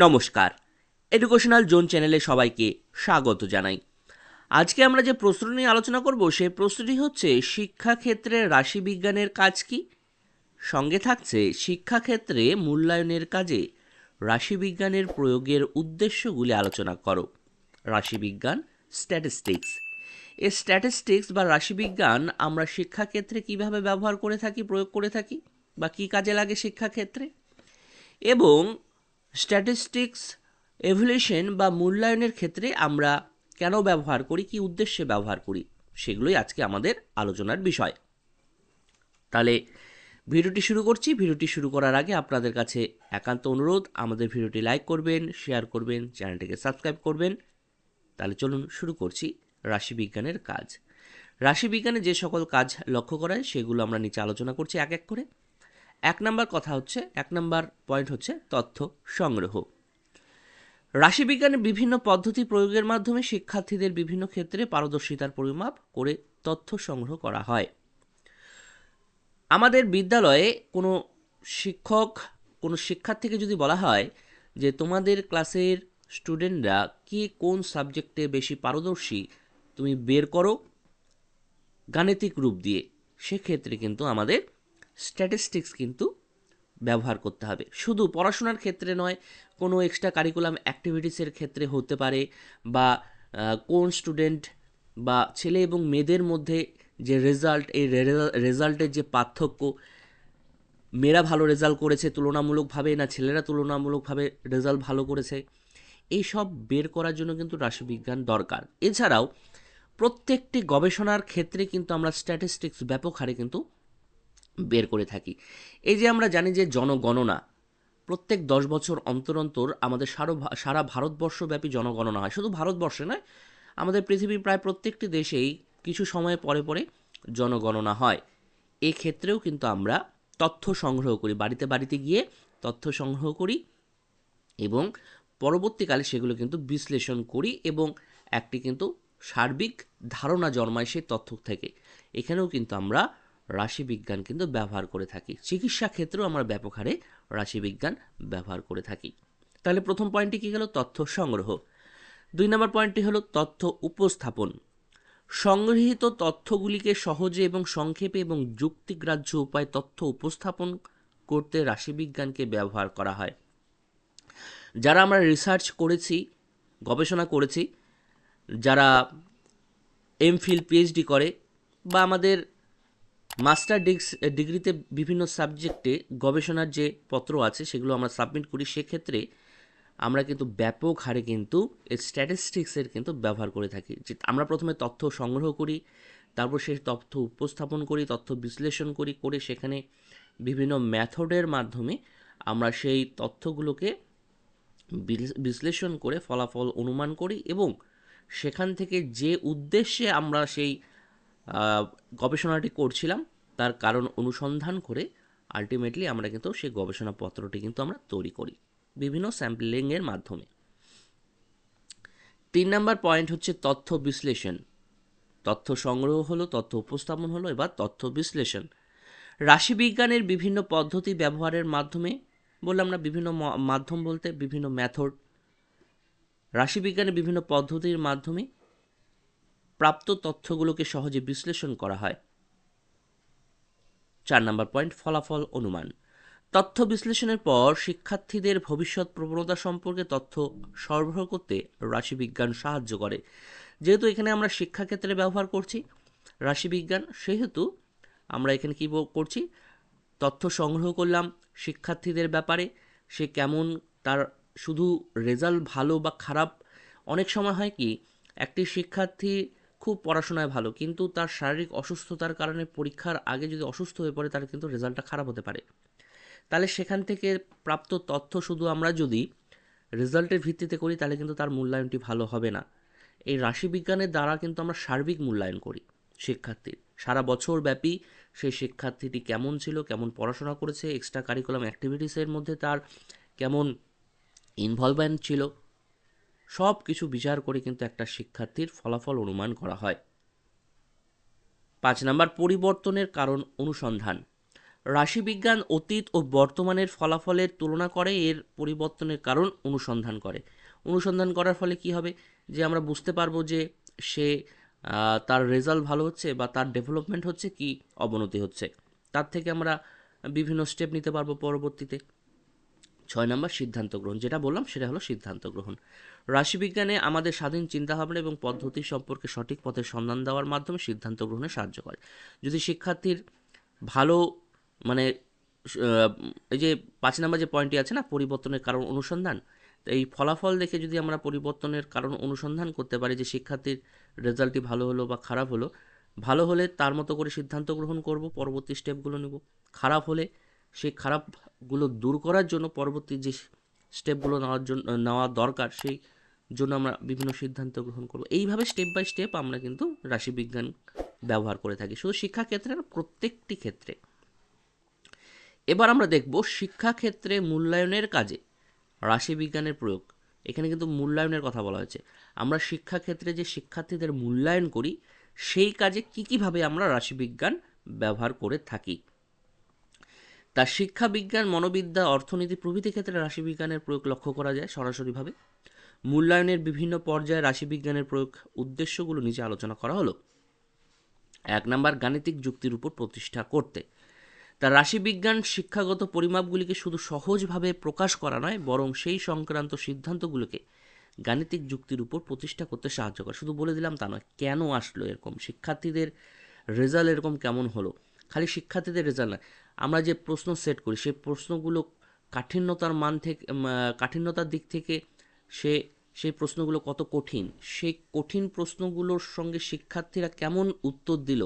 নমস্কার। Educational zone চ্যানেলে সবাইকে স্বাগত জানাই। আজকে আমরা যে প্রশ্ন নিয়ে আলোচনা করব সেই প্রশ্নটি হচ্ছে শিক্ষাক্ষেত্রে রাশিবিজ্ঞানের কাজ কি? সঙ্গে থাকছে, শিক্ষাক্ষেত্রে মূল্যায়নের কাজে রাশিবিজ্ঞানের প্রয়োগের উদ্দেশ্যগুলি আলোচনা করো। রাশিবিজ্ঞান স্ট্যাটিস্টিক্স এ স্ট্যাটিস্টিক্স বা রাশিবিজ্ঞান আমরা শিক্ষাক্ষেত্রে কীভাবে ব্যবহার করে থাকি, প্রয়োগ করে থাকি, বা কী কাজে লাগে শিক্ষাক্ষেত্রে? এবং স্ট্যাটিস্টিক্স এভলিউশন বা মূল্যায়নের ক্ষেত্রে আমরা কেন ব্যবহার করি, কী উদ্দেশ্যে ব্যবহার করি, সেগুলোই আজকে আমাদের আলোচনার বিষয়। তাহলে ভিডিওটি শুরু করছি। ভিডিওটি শুরু করার আগে আপনাদের কাছে একান্ত অনুরোধ, আমাদের ভিডিওটি লাইক করবেন, শেয়ার করবেন, চ্যানেলটিকে সাবস্ক্রাইব করবেন। তাহলে চলুন শুরু করছি রাশিবিজ্ঞানের কাজ। রাশিবিজ্ঞানে যে সকল কাজ লক্ষ্য করা হয় সেগুলো আমরা নিচে আলোচনা করছি এক এক করে। এক নম্বর কথা হচ্ছে, এক নম্বর পয়েন্ট হচ্ছে তথ্য সংগ্রহ। রাশিবিজ্ঞানের বিভিন্ন পদ্ধতি প্রয়োগের মাধ্যমে শিক্ষার্থীদের বিভিন্ন ক্ষেত্রে পারদর্শিতার পরিমাপ করে তথ্য সংগ্রহ করা হয়। আমাদের বিদ্যালয়ে কোনো শিক্ষক, কোনো শিক্ষার্থীকে যদি বলা হয় যে তোমাদের ক্লাসের স্টুডেন্টরা কে, কোন সাবজেক্টে বেশি পারদর্শী, তুমি বের করো গাণিতিক রূপ দিয়ে, সেক্ষেত্রে কিন্তু আমাদের স্ট্যাটিস্টিক্স কিন্তু ব্যবহার করতে হবে। শুধু পড়াশোনার ক্ষেত্রে নয়, কোনো এক্সট্রা কারিকুলাম অ্যাক্টিভিটিসের ক্ষেত্রে হতে পারে বা কোন স্টুডেন্ট বা ছেলে এবং মেয়েদের মধ্যে যে রেজাল্ট এই রেজাল্টের যে পার্থক্য, মেয়েরা ভালো রেজাল্ট করেছে তুলনামূলকভাবে না ছেলেরা তুলনামূলকভাবে রেজাল্ট ভালো করেছে, এই সব বের করার জন্য কিন্তু রাশিবিজ্ঞান দরকার। এছাড়াও প্রত্যেকটি গবেষণার ক্ষেত্রে কিন্তু আমরা স্ট্যাটিস্টিক্স ব্যাপক হারে কিন্তু বের করে থাকি। এই যে আমরা জানি যে জনগণনা, প্রত্যেক দশ বছর অন্তর অন্তর আমাদের সারা সারা ভারতবর্ষব্যাপী জনগণনা হয়। শুধু ভারতবর্ষে নয়, আমাদের পৃথিবীর প্রায় প্রত্যেকটি দেশেই কিছু সময় পরে পরে জনগণনা হয়। এক্ষেত্রেও কিন্তু আমরা তথ্য সংগ্রহ করি, বাড়িতে বাড়িতে গিয়ে তথ্য সংগ্রহ করি এবং পরবর্তীকালে সেগুলো কিন্তু বিশ্লেষণ করি এবং একটি কিন্তু সার্বিক ধারণা জন্মায় সেই তথ্য থেকে। এখানেও কিন্তু আমরা রাশিবিজ্ঞান কিন্তু ব্যবহার করে থাকি। চিকিৎসা ক্ষেত্রেও আমরা ব্যাপক হারে রাশিবিজ্ঞান ব্যবহার করে থাকি। তাহলে প্রথম পয়েন্টটি কী গেল? তথ্য সংগ্রহ। দুই নম্বর পয়েন্টটি হলো তথ্য উপস্থাপন। সংগৃহীত তথ্যগুলিকে সহজে এবং সংক্ষেপে এবং যুক্তিগ্রাহ্য উপায় তথ্য উপস্থাপন করতে রাশিবিজ্ঞানকে ব্যবহার করা হয়। যারা আমরা রিসার্চ করেছি, গবেষণা করেছি, যারা এমফিল পিএইচডি করে বা আমাদের মাস্টার ডিগ্রিতে বিভিন্ন সাবজেক্টে গবেষণার যে পত্র আছে, সেগুলো আমরা সাবমিট করি, সেক্ষেত্রে আমরা কিন্তু ব্যাপক হারে কিন্তু স্ট্যাটিস্টিক্সের কিন্তু ব্যবহার করে থাকি। যে আমরা প্রথমে তথ্য সংগ্রহ করি, তারপর সেই তথ্য উপস্থাপন করি, তথ্য বিশ্লেষণ করি, করে সেখানে বিভিন্ন মেথডের মাধ্যমে আমরা সেই তথ্যগুলোকে বিশ্লেষণ করে ফলাফল অনুমান করি এবং সেখান থেকে যে উদ্দেশ্যে আমরা সেই গবেষণাটি করছিলাম। তার কারণ অনুসন্ধান করে আলটিমেটলি আমরা কিন্তু সেই গবেষণাপত্রটি কিন্তু আমরা তৈরি করি বিভিন্ন স্যাম্পলিংয়ের মাধ্যমে। তিন নম্বর পয়েন্ট হচ্ছে তথ্য বিশ্লেষণ। তথ্য সংগ্রহ হলো, তথ্য উপস্থাপন হলো, এবার তথ্য বিশ্লেষণ। রাশিবিজ্ঞানের বিভিন্ন পদ্ধতি ব্যবহারের মাধ্যমে, বললাম না, বিভিন্ন মাধ্যম বলতে বিভিন্ন মেথড রাশিবিজ্ঞানের বিভিন্ন পদ্ধতির মাধ্যমে প্রাপ্ত তথ্যগুলোকে সহজে বিশ্লেষণ করা হয়। চার নম্বর পয়েন্ট, ফলাফল অনুমান। তথ্য বিশ্লেষণের পর শিক্ষার্থীদের ভবিষ্যৎ প্রবণতা সম্পর্কে তথ্য সরবরাহ করতে রাশিবিজ্ঞান সাহায্য করে। যেহেতু এখানে আমরা শিক্ষাক্ষেত্রে ব্যবহার করছি, রাশিবিজ্ঞান, সেহেতু আমরা এখানে কী করছি? তথ্য সংগ্রহ করলাম শিক্ষার্থীদের ব্যাপারে, সে কেমন, তার শুধু রেজাল্ট ভালো বা খারাপ? অনেক সময় হয় কি, একটি শিক্ষার্থী খুব পড়াশোনায় ভালো, কিন্তু তার শারীরিক অসুস্থতার কারণে পরীক্ষার আগে যদি অসুস্থ হয়ে পড়ে, তার কিন্তু রেজাল্টটা খারাপ হতে পারে। তাহলে সেখান থেকে প্রাপ্ত তথ্য শুধু আমরা যদি রেজাল্টের ভিত্তিতে করি, তাহলে কিন্তু তার মূল্যায়নটি ভালো হবে না। এই রাশিবিজ্ঞানের দ্বারা কিন্তু আমরা সার্বিক মূল্যায়ন করি শিক্ষার্থীর। সারা বছর ব্যাপী সেই শিক্ষার্থীটি কেমন ছিল, কেমন পড়াশোনা করেছে এক্সট্রা কারিকুলাম অ্যাক্টিভিটিসের মধ্যে তার কেমন ইনভলভমেন্ট ছিল সব কিছু বিচার করে কিন্তু একটা শিক্ষার্থীর ফলাফল অনুমান করা হয়। পাঁচ নাম্বার, পরিবর্তনের কারণ অনুসন্ধান। রাশিবিজ্ঞান, অতীত ও বর্তমানের ফলাফলের তুলনা করে এর পরিবর্তনের কারণ অনুসন্ধান করে। অনুসন্ধান করার ফলে কি হবে? যে আমরা বুঝতে পারব যে সে তার রেজাল্ট ভালো হচ্ছে বা তার ডেভেলপমেন্ট হচ্ছে কি অবনতি হচ্ছে। তার থেকে আমরা বিভিন্ন স্টেপ নিতে পারব পরবর্তীতে। ছয় নম্বর সিদ্ধান্ত গ্রহণ। যেটা বললাম, সেটা হলো সিদ্ধান্ত গ্রহণ। রাশিবিজ্ঞানে আমাদের স্বাধীন চিন্তাভাবনা এবং পদ্ধতি সম্পর্কে সঠিক পথের সন্ধান দেওয়ার মাধ্যমে সিদ্ধান্ত গ্রহণে সাহায্য করে। যদি শিক্ষার্থীর ভালো মানে এই যে পাঁচ নম্বর যে পয়েন্টটি আছে না, পরিবর্তনের কারণ অনুসন্ধান এই ফলাফল দেখে যদি আমরা পরিবর্তনের কারণ অনুসন্ধান করতে পারি যে শিক্ষার্থীর রেজাল্টটি ভালো হলো বা খারাপ হলো, ভালো হলে তার মতো করে সিদ্ধান্ত গ্রহণ করব, পরবর্তী স্টেপগুলো নেব। খারাপ হলে সেই খারাপগুলো দূর করার জন্য পরবর্তী যে স্টেপগুলো নেওয়ার জন্য, নেওয়া দরকার, সেই জন্য আমরা বিভিন্ন সিদ্ধান্ত গ্রহণ করব। এইভাবে স্টেপ বাই স্টেপ আমরা কিন্তু রাশিবিজ্ঞান ব্যবহার করে থাকি। শুধু শিক্ষাক্ষেত্রে প্রত্যেকটি ক্ষেত্রে। এবার আমরা দেখব শিক্ষাক্ষেত্রে মূল্যায়নের কাজে রাশিবিজ্ঞানের প্রয়োগ। এখানে কিন্তু মূল্যায়নের কথা বলা হয়েছে। আমরা শিক্ষাক্ষেত্রে যে শিক্ষার্থীদের মূল্যায়ন করি, সেই কাজে কী কীভাবে আমরা রাশিবিজ্ঞান ব্যবহার করে থাকি? তা শিক্ষা, বিজ্ঞান, মনোবিদ্যা, অর্থনীতি প্রভৃতি ক্ষেত্রে রাশিবিজ্ঞানের প্রয়োগ লক্ষ্য করা যায় সরাসরিভাবে। মূল্যায়নের বিভিন্ন পর্যায়ে রাশিবিজ্ঞানের প্রয়োগ উদ্দেশ্যগুলো নিচে আলোচনা করা হলো। এক নাম্বার, গাণিতিক যুক্তির উপর প্রতিষ্ঠা করতে। তার রাশিবিজ্ঞান শিক্ষাগত পরিমাপগুলিকে শুধু সহজভাবে প্রকাশ করা নয়, বরং সেই সংক্রান্ত সিদ্ধান্তগুলোকে গাণিতিক যুক্তির উপর প্রতিষ্ঠা করতে সাহায্য করে। শুধু বলে দিলাম তা নয়, কেন আসলো এরকম? শিক্ষার্থীদের রেজাল্ট এরকম কেমন হলো? খালি শিক্ষার্থীদের রেজাল্ট নয় আমরা যে প্রশ্ন সেট করি, সেই প্রশ্নগুলো কাঠিন্যতার মান থেকে কাঠিন্যতার দিক থেকে সে, সেই প্রশ্নগুলো কত কঠিন? সেই কঠিন প্রশ্নগুলোর সঙ্গে শিক্ষার্থীরা কেমন উত্তর দিল,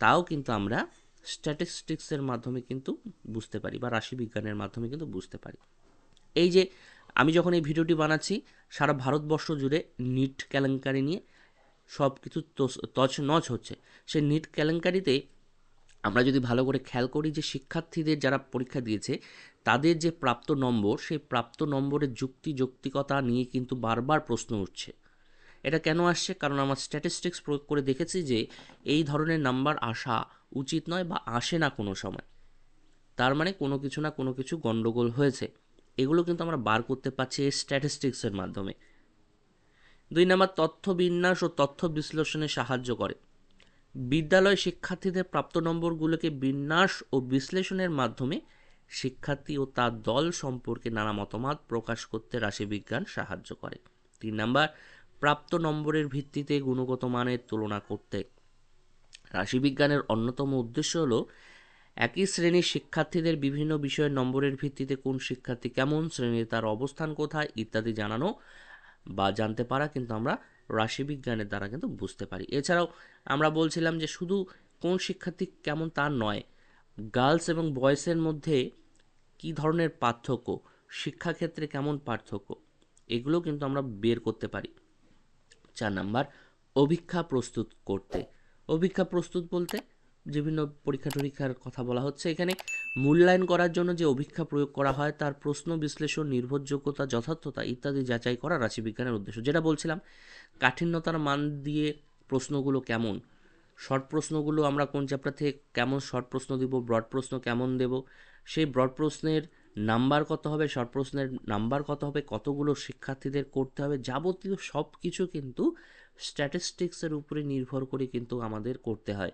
তাও কিন্তু আমরা স্ট্যাটিস্টিক্সের মাধ্যমে কিন্তু বুঝতে পারি বা রাশিবিজ্ঞানের মাধ্যমে কিন্তু বুঝতে পারি। এই যে আমি যখন এই ভিডিওটি বানাচ্ছি, সারা ভারতবর্ষ জুড়ে নিট কেলেঙ্কারি নিয়ে সব কিছু তছ নছ হচ্ছে। সেই নিট কেলেঙ্কারিতে আমরা যদি ভালো করে খেয়াল করি যে শিক্ষার্থীদের যারা পরীক্ষা দিয়েছে, তাদের যে প্রাপ্ত নম্বর, সেই প্রাপ্ত নম্বরের যুক্তি, যৌক্তিকতা নিয়ে কিন্তু বারবার প্রশ্ন উঠছে। এটা কেন আসছে? কারণ আমার স্ট্যাটিস্টিক্স প্রয়োগ করে দেখেছি যে এই ধরনের নাম্বার আসা উচিত নয় বা আসে না কোনো সময়। তার মানে কোনো কিছু না কোনো কিছু গণ্ডগোল হয়েছে। এগুলো কিন্তু আমরা বার করতে পারছি এই স্ট্যাটিস্টিক্সের মাধ্যমে। দুই নাম্বার, তথ্য বিন্যাস ও তথ্য বিশ্লেষণে সাহায্য করে। বিদ্যালয় শিক্ষার্থীদের প্রাপ্ত নম্বরগুলোকে বিন্যাস ও বিশ্লেষণের মাধ্যমে শিক্ষার্থী ও তার দল সম্পর্কে নানা মতামত প্রকাশ করতে রাশিবিজ্ঞান সাহায্য করে। তিন নাম্বার, প্রাপ্ত নম্বরের ভিত্তিতে গুণগত মানের তুলনা করতে। রাশিবিজ্ঞানের অন্যতম উদ্দেশ্য হলো একই শ্রেণির শিক্ষার্থীদের বিভিন্ন বিষয়ের নম্বরের ভিত্তিতে কোন শিক্ষার্থী কেমন শ্রেণির তার অবস্থান কোথায় ইত্যাদি জানানো বা জানতে পারা কিন্তু আমরা রাশিবিজ্ঞানের দ্বারা কিন্তু বুঝতে পারি। এছাড়াও আমরা বলছিলাম যে শুধু কোন শিক্ষার্থী কেমন তা নয়, গার্লস এবং বয়েসের মধ্যে কি ধরনের পার্থক্য, শিক্ষাক্ষেত্রে কেমন পার্থক্য, এগুলো কিন্তু আমরা বের করতে পারি। চার নাম্বার, অভিক্ষা প্রস্তুত করতে। অভিক্ষা প্রস্তুত বলতে বিভিন্ন পরীক্ষা টরীক্ষার কথা বলা হচ্ছে। এখানে মূল্যায়ন করার জন্য যে অভিক্ষা প্রয়োগ করা হয়, তার প্রশ্ন বিশ্লেষণ, নির্ভরযোগ্যতা, যথার্থতা ইত্যাদি যাচাই করা রাশিবিজ্ঞানের উদ্দেশ্য। যেটা বলছিলাম, কাঠিন্যতার মান দিয়ে প্রশ্নগুলো কেমন? শর্ট প্রশ্নগুলো আমরা কোন চ্যাপ্টার থেকে কেমন শর্ট প্রশ্ন দিব ব্রড প্রশ্ন কেমন দেব? সেই ব্রড প্রশ্নের নাম্বার কত হবে শর্ট প্রশ্নের নাম্বার কত হবে, কতগুলো শিক্ষার্থীদের করতে হবে, যাবতীয় সব কিছু কিন্তু স্ট্যাটিস্টিক্সের উপরে নির্ভর করে কিন্তু আমাদের করতে হয়।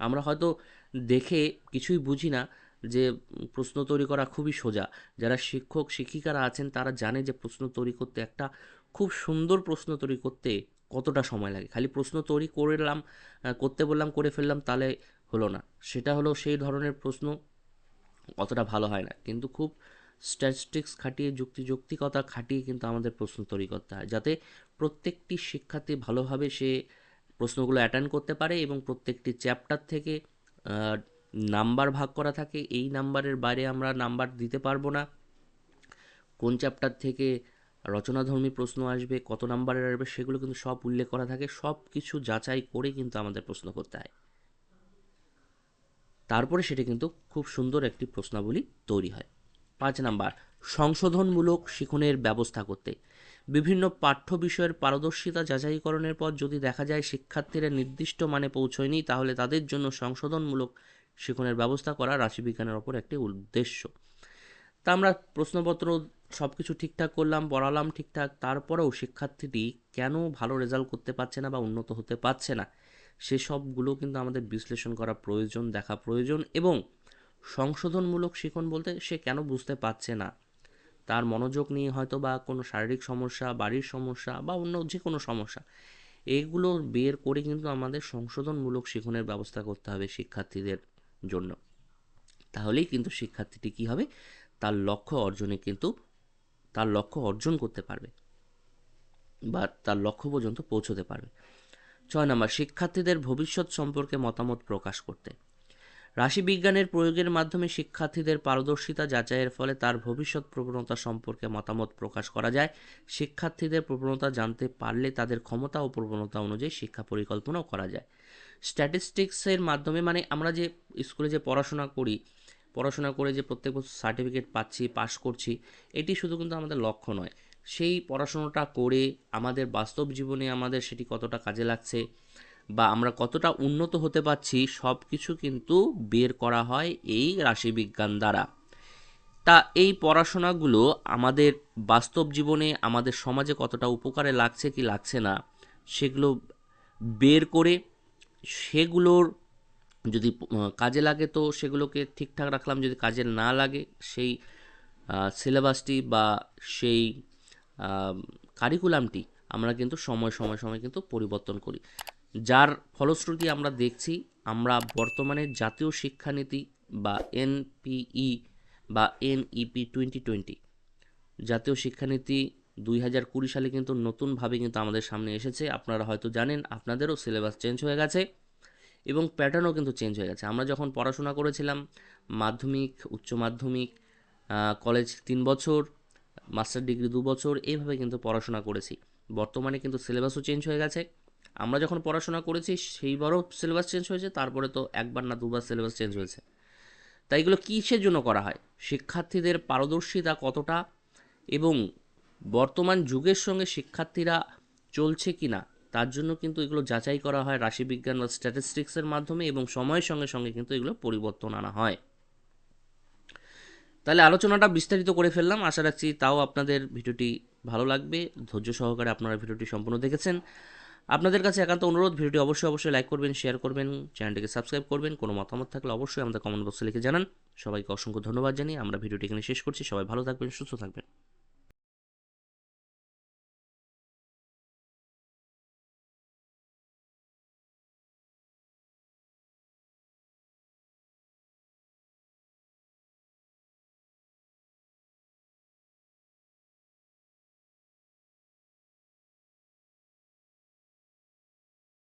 আমরা হয়তো দেখে কিছুই বুঝি না যে প্রশ্ন তৈরি করা খুবই সোজা। যারা শিক্ষক, শিক্ষিকারা আছেন, তারা জানে যে প্রশ্ন তৈরি করতে একটা খুব সুন্দর প্রশ্ন তৈরি করতে কতটা সময় লাগে। খালি প্রশ্ন তৈরি করলাম করতে বললাম, করে ফেললাম তাহলে হলো না। সেটা হলো সেই ধরনের প্রশ্ন অতটা ভালো হয় না। কিন্তু খুব স্ট্যাটিস্টিক্স খাটিয়ে যুক্তি যৌক্তিকতা খাটিয়ে কিন্তু আমাদের প্রশ্ন তৈরি করতে হয়। যাতে প্রত্যেকটি শিক্ষার্থী ভালোভাবে সে প্রশ্নগুলো অ্যাটেন্ড করতে পারে এবং প্রত্যেকটি চ্যাপ্টার থেকে নাম্বার ভাগ করা থাকে। এই নাম্বারের বাইরে আমরা নাম্বার দিতে পারব না। কোন চ্যাপ্টার থেকে রচনাধর্মী প্রশ্ন আসবে, কত নাম্বারের আসবে, সেগুলো কিন্তু সব উল্লেখ করা থাকে। সব কিছু যাচাই করে কিন্তু আমাদের প্রশ্ন করতে হয়। তারপরে সেটা কিন্তু খুব সুন্দর একটি প্রশ্নাবলী তৈরি হয়। পাঁচ নাম্বার সংশোধনমূলক শিখনের ব্যবস্থা করতে। বিভিন্ন পাঠ্য বিষয়ের পারদর্শিতা যাচাইকরণের পর যদি দেখা যায় শিক্ষার্থীরা নির্দিষ্ট মানে পৌঁছয়নি, তাহলে তাদের জন্য সংশোধনমূলক শিখনের ব্যবস্থা করা রাশিবিজ্ঞানের ওপর একটি উদ্দেশ্য। তা আমরা প্রশ্নপত্র সব কিছু ঠিকঠাক করলাম, পড়ালাম ঠিকঠাক, তারপরেও শিক্ষার্থীটি কেন ভালো রেজাল্ট করতে পারছে না বা উন্নত হতে পারছে না? সেসবগুলো কিন্তু আমাদের বিশ্লেষণ করা প্রয়োজন, দেখা প্রয়োজন এবং সংশোধনমূলক শিখন বলতে সে কেন বুঝতে পারছে না? তার মনোযোগ নিয়ে হয়তো বা কোনো শারীরিক সমস্যা, বাড়ির সমস্যা বা অন্য যে কোনো সমস্যা, এগুলো বের করে কিন্তু আমাদের সংশোধনমূলক শিখনের ব্যবস্থা করতে হবে শিক্ষার্থীদের জন্য। তাহলেই কিন্তু শিক্ষার্থীটি কী হবে? তার লক্ষ্য অর্জনে কিন্তু, তার লক্ষ্য অর্জন করতে পারবে বা তার লক্ষ্য পর্যন্ত পৌঁছতে পারবে। ছয় নম্বর, শিক্ষার্থীদের ভবিষ্যৎ সম্পর্কে মতামত প্রকাশ করতে। রাশিবিজ্ঞানের প্রয়োগের মাধ্যমে শিক্ষার্থীদের পারদর্শিতা যাচাইয়ের ফলে তার ভবিষ্যৎ প্রবণতা সম্পর্কে মতামত প্রকাশ করা যায়। শিক্ষার্থীদের প্রবণতা জানতে পারলে তাদের ক্ষমতা ও প্রবণতা অনুযায়ী শিক্ষা পরিকল্পনাও করা যায়। স্ট্যাটিস্টিক্সের মাধ্যমে মানে আমরা যে স্কুলে যে পড়াশোনা করি, পড়াশোনা করে যে প্রত্যেক বছর সার্টিফিকেট পাচ্ছি, পাশ করছি, এটি শুধু কিন্তু আমাদের লক্ষ্য নয়। সেই পড়াশোনাটা করে আমাদের বাস্তব জীবনে আমাদের সেটি কতটা কাজে লাগছে বা আমরা কতটা উন্নত হতে পারছি সব কিছু কিন্তু বের করা হয় এই রাশিবিজ্ঞান দ্বারা। তা এই পড়াশোনাগুলো আমাদের বাস্তব জীবনে, আমাদের সমাজে কতটা উপকারে লাগছে কি লাগছে না, সেগুলো বের করে সেগুলোর যদি কাজে লাগে তো সেগুলোকে ঠিকঠাক রাখলাম, যদি কাজে না লাগে সেই সিলেবাসটি বা সেই কারিকুলামটি আমরা কিন্তু সময় সময় সময় কিন্তু পরিবর্তন করি। যার ফলশ্রুতি আমরা দেখছি, আমরা বর্তমানে জাতীয় শিক্ষানীতি বা এনপিই বা এনইপি টোয়েন্টি টোয়েন্টি জাতীয় শিক্ষানীতি দুই হাজার কুড়ি সালে কিন্তু নতুনভাবে কিন্তু আমাদের সামনে এসেছে। আপনারা হয়তো জানেন, আপনাদেরও সিলেবাস চেঞ্জ হয়ে গেছে এবং প্যাটার্নও কিন্তু চেঞ্জ হয়ে গেছে। আমরা যখন পড়াশোনা করেছিলাম, মাধ্যমিক, উচ্চ মাধ্যমিক কলেজ তিন বছর, মাস্টার ডিগ্রি দু বছর, এইভাবে কিন্তু পড়াশোনা করেছি। বর্তমানে কিন্তু সিলেবাসও চেঞ্জ হয়ে গেছে। আমরা যখন পড়াশোনা করেছি, সেইবারও সিলেবাস চেঞ্জ হয়েছে, তারপরে তো একবার না দুবার সিলেবাস চেঞ্জ হয়েছে। তাই এগুলো কিসের জন্য করা হয়? শিক্ষার্থীদের পারদর্শিতা কতটা? এবং বর্তমান যুগের সঙ্গে শিক্ষার্থীরা চলছে কি না তার জন্য কিন্তু এগুলো যাচাই করা হয় রাশিবিজ্ঞান বা স্ট্যাটিস্টিক্সের মাধ্যমে এবং সময়ের সঙ্গে সঙ্গে কিন্তু এগুলো পরিবর্তন আনা হয়। তাহলে আলোচনাটা বিস্তারিত করে ফেললাম। আশা রাখছি তাও আপনাদের ভিডিওটি ভালো লাগবে। ধৈর্য সহকারে আপনারা ভিডিওটি সম্পূর্ণ দেখেছেন। আপনাদের কাছে একান্ত অনুরোধ, ভিডিওটি অবশ্যই অবশ্যই লাইক করবেন শেয়ার করবেন চ্যানেলটিকে সাবস্ক্রাইব করবেন, কোনো মতামত থাকলে অবশ্যই আমাদের কমেন্ট বক্সে লিখে জানান। সবাইকে অসংখ্য ধন্যবাদ জানিয়ে আমরা ভিডিওটি এখানে শেষ করছি। সবাই ভালো থাকবেন, সুস্থ থাকবেন।